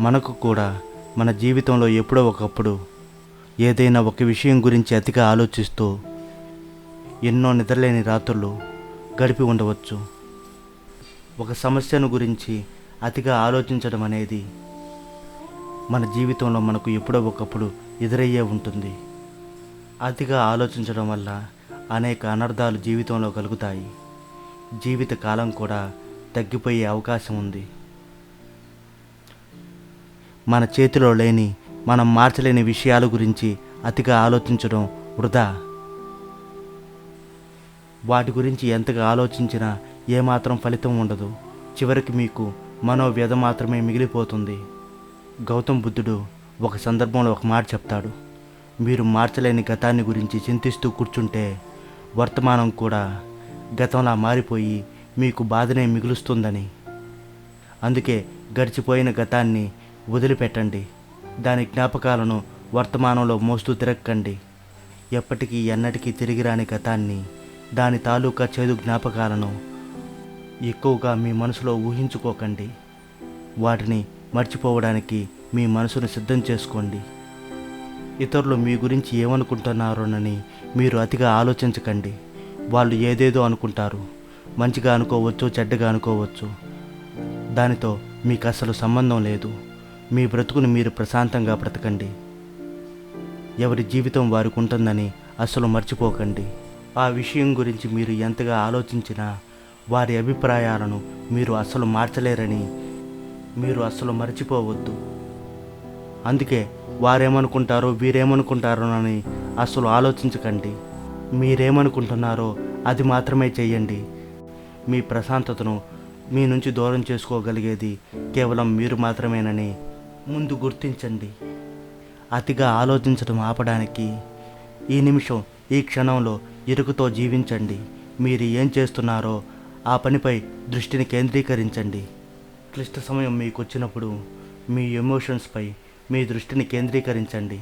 మనకు కూడా మన జీవితంలో ఎప్పుడో ఒకప్పుడు ఏదైనా ఒక విషయం గురించి అతిగా ఆలోచిస్తూ ఎన్నో నిద్రలేని రాత్రులు గడిపి ఉండవచ్చు. ఒక సమస్యను గురించి అతిగా ఆలోచించడం అనేది మన జీవితంలో మనకు ఎప్పుడో ఒకప్పుడు ఎదురయ్యే ఉంటుంది. అతిగా ఆలోచించడం వల్ల అనేక అనర్థాలు జీవితంలో కలుగుతాయి. జీవిత కాలం కూడా తగ్గిపోయే అవకాశం ఉంది. మన చేతిలో లేని మనం మార్చలేని విషయాల గురించి అతిగా ఆలోచించడం వృధా. వాటి గురించి ఎంతగా ఆలోచించినా ఏమాత్రం ఫలితం ఉండదు. చివరికి మీకు మనోవ్యధ మాత్రమే మిగిలిపోతుంది. గౌతమ్ బుద్ధుడు ఒక సందర్భంలో ఒక మాట చెప్తాడు. మీరు మార్చలేని గతాన్ని గురించి చింతిస్తూ కూర్చుంటే వర్తమానం కూడా గతంలా మారిపోయి మీకు బాధనే మిగులుస్తుందని. అందుకే గడిచిపోయిన గతాన్ని వదిలిపెట్టండి. దాని జ్ఞాపకాలను వర్తమానంలో మోస్తూ తిరక్కండి. ఎప్పటికీ ఎన్నటికీ తిరిగి రాని గతాన్ని దాని తాలూకా చేదు జ్ఞాపకాలను ఎక్కువగా మీ మనసులో ఊహించుకోకండి. వాటిని మర్చిపోవడానికి మీ మనసును సిద్ధం చేసుకోండి. ఇతరులు మీ గురించి ఏమనుకుంటున్నారోనని మీరు అతిగా ఆలోచించకండి. వాళ్ళు ఏదేదో అనుకుంటారు. మంచిగా అనుకోవచ్చు చెడ్డగా అనుకోవచ్చు. దానితో మీకు అసలు సంబంధం లేదు. మీ బ్రతుకును మీరు ప్రశాంతంగా బ్రతకండి. ఎవరి జీవితం వారికి ఉంటుందని అసలు మర్చిపోకండి. ఆ విషయం గురించి మీరు ఎంతగా ఆలోచించినా వారి అభిప్రాయాలను మీరు అసలు మార్చలేరని మీరు అసలు మర్చిపోవద్దు. అందుకే వారేమనుకుంటారో వీరేమనుకుంటారోనని అసలు ఆలోచించకండి. మీరేమనుకుంటున్నారో అది మాత్రమే చేయండి. మీ ప్రశాంతతను మీ నుంచి దూరం చేసుకోగలిగేది కేవలం మీరు మాత్రమేనని ముందు గుర్తించండి. అతిగా ఆలోచించడం ఆపడానికి ఈ నిమిషం ఈ క్షణంలో ఇరుకుతో జీవించండి. మీరు ఏం చేస్తున్నారో ఆ పనిపై దృష్టిని కేంద్రీకరించండి. క్లిష్ట సమయం మీకు వచ్చినప్పుడు మీ ఎమోషన్స్పై మీ దృష్టిని కేంద్రీకరించండి.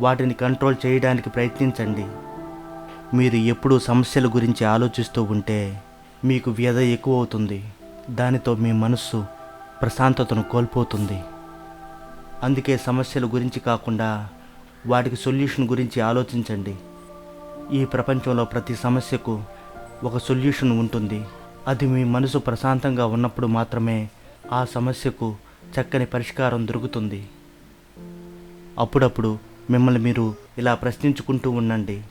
వాటిని కంట్రోల్ చేయడానికి ప్రయత్నించండి. మీరు ఎప్పుడూ సమస్యల గురించి ఆలోచిస్తూ ఉంటే మీకు వ్యధ ఎక్కువ అవుతుంది. దానితో మీ మనస్సు ప్రశాంతతను కోల్పోతుంది. అందుకే సమస్యల గురించి కాకుండా వాటికి సొల్యూషన్ గురించి ఆలోచించండి. ఈ ప్రపంచంలో ప్రతి సమస్యకు ఒక సొల్యూషన్ ఉంటుంది. అది మీ మనసు ప్రశాంతంగా ఉన్నప్పుడు మాత్రమే ఆ సమస్యకు చక్కని పరిష్కారం దొరుకుతుంది. అప్పుడప్పుడు మిమ్మల్ని మీరు ఇలా ప్రశ్నించుకుంటూ ఉండండి.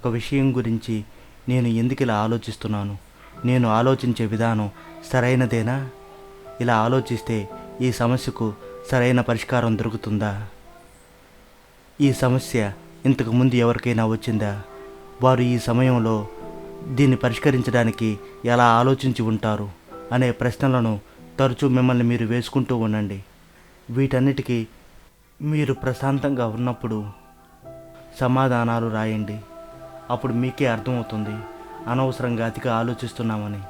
ఒక విషయం గురించి నేను ఎందుకు ఇలా ఆలోచిస్తున్నాను? నేను ఆలోచించే విధానం సరైనదేనా? ఇలా ఆలోచిస్తే ఈ సమస్యకు సరైన పరిష్కారం దొరుకుతుందా? ఈ సమస్య ఇంతకుముందు ఎవరికైనా వచ్చిందా? వారు ఈ సమయంలో దీన్ని పరిష్కరించడానికి ఎలా ఆలోచించి ఉంటారు అనే ప్రశ్నలను తరచూ మిమ్మల్ని మీరు వేసుకుంటూ ఉండండి. వీటన్నిటికీ మీరు ప్రశాంతంగా ఉన్నప్పుడు సమాధానాలు రాయండి. అప్పుడు మీకే అర్థమవుతుంది. అనవసరంగా అతిగా ఆలోచిస్తున్నామని.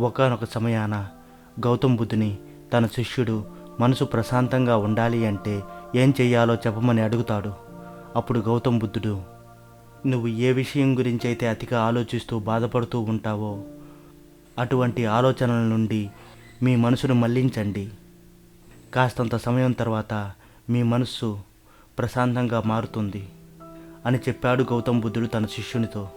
ఒకానొక సమయాన గౌతమ్ బుద్ధుని తన శిష్యుడు మనసు ప్రశాంతంగా ఉండాలి అంటే ఏం చెయ్యాలో చెప్పమని అడుగుతాడు. అప్పుడు గౌతమ్ బుద్ధుడు నువ్వు ఏ విషయం గురించి అయితే అతిగా ఆలోచిస్తూ బాధపడుతూ ఉంటావో అటువంటి ఆలోచనల నుండి మీ మనసును మళ్ళించండి కాస్తంత సమయం తర్వాత మీ మనస్సు ప్రశాంతంగా మారుతుంది అని చెప్పాడు గౌతమ్ బుద్ధుడు తన శిష్యునితో.